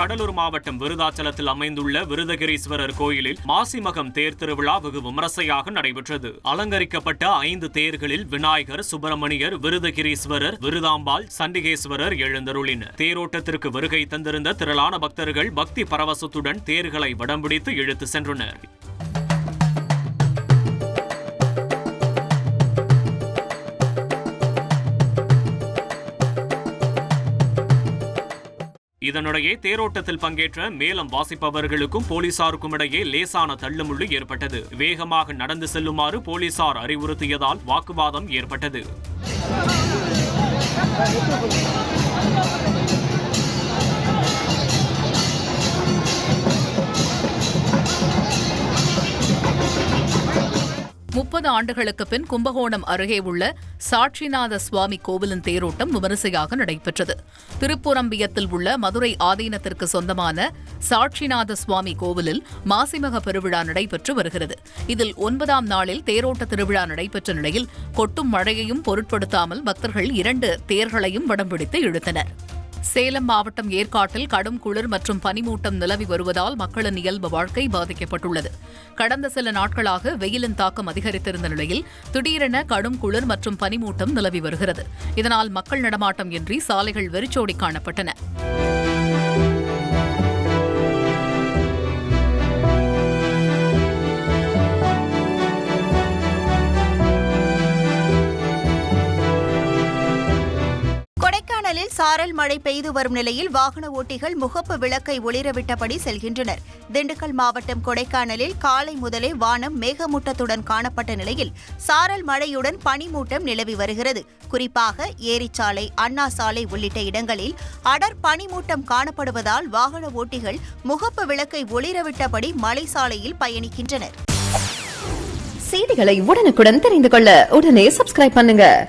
கடலூர் மாவட்டம் விருதாச்சலத்தில் அமைந்துள்ள விருதகிரீஸ்வரர் கோயிலில் மாசிமகம் தேர் திருவிழா வெகு விமரிசையாக நடைபெற்றது. அலங்கரிக்கப்பட்ட ஐந்து தேர்களில் விநாயகர் சுப்பிரமணியர் விருதகிரீஸ்வரர் விருதாம்பாள் சண்டிகேஸ்வரர் எழுந்தருளினர். தேரோட்டத்திற்கு வருகை தந்திருந்த திரளான பக்தர்கள் பக்தி பரவசத்துடன் தேர்களை வடம்பிடித்து இழுத்து சென்றனர். இதனிடையே தேரோட்டத்தில் பங்கேற்ற மேலம் வாசிப்பவர்களுக்கும் போலீசாருக்கும் இடையே லேசான தள்ளுமுள்ளு ஏற்பட்டது. வேகமாக நடந்து செல்லுமாறு போலீசார் அறிவுறுத்தியதால் வாக்குவாதம் ஏற்பட்டது. முப்பது ஆண்டுகளுக்கு பின் கும்பகோணம் அருகே உள்ள சாட்சிநாத சுவாமி கோவிலின் தேரோட்டம் விமரிசையாக நடைபெற்றது. திருப்புரம்பியத்தில் உள்ள மதுரை ஆதீனத்திற்கு சொந்தமான சாட்சிநாத சுவாமி கோவிலில் மாசிமக பெருவிழா நடைபெற்று வருகிறது. இதில் ஒன்பதாம் நாளில் தேரோட்ட திருவிழா நடைபெற்ற நிலையில் கொட்டும் மழையையும் பொருட்படுத்தாமல் பக்தர்கள் இரண்டு தேர்களையும் வடம் பிடித்து இழுத்தனர். சேலம் மாவட்டம் ஏற்காட்டில் கடும் குளிர் மற்றும் பனிமூட்டம் நிலவி வருவதால் மக்களின் இயல்பு வாழ்க்கை பாதிக்கப்பட்டுள்ளது. கடந்த சில நாட்களாக வெயிலின் தாக்கம் அதிகரித்திருந்த நிலையில் திடீரென கடும் குளிர் மற்றும் பனிமூட்டம் நிலவி வருகிறது. இதனால் மக்கள் நடமாட்டம் இன்றி சாலைகள் வெறிச்சோடி காணப்பட்டன. கொடைக்கானலில் சாரல் மழை பெய்து வரும் நிலையில் வாகன ஓட்டிகள் முகப்பு விளக்கை ஒளிரவிட்டபடி செல்கின்றனர். திண்டுக்கல் மாவட்டம் கொடைக்கானலில் காலை முதலே வானம் மேகமூட்டத்துடன் காணப்பட்ட நிலையில் சாரல் மழையுடன் பனிமூட்டம் நிலவி வருகிறது. குறிப்பாக ஏரிச்சாலை அண்ணா சாலை உள்ளிட்ட இடங்களில் அடர் பனிமூட்டம் காணப்படுவதால் வாகன ஓட்டிகள் முகப்பு விளக்கை ஒளிரவிட்டபடி மலை சாலையில் பயணிக்கின்றனர். செய்திகளை உடனுக்குடன் தெரிந்து கொள்ள உடனே சப்ஸ்கிரைப் பண்ணுங்க.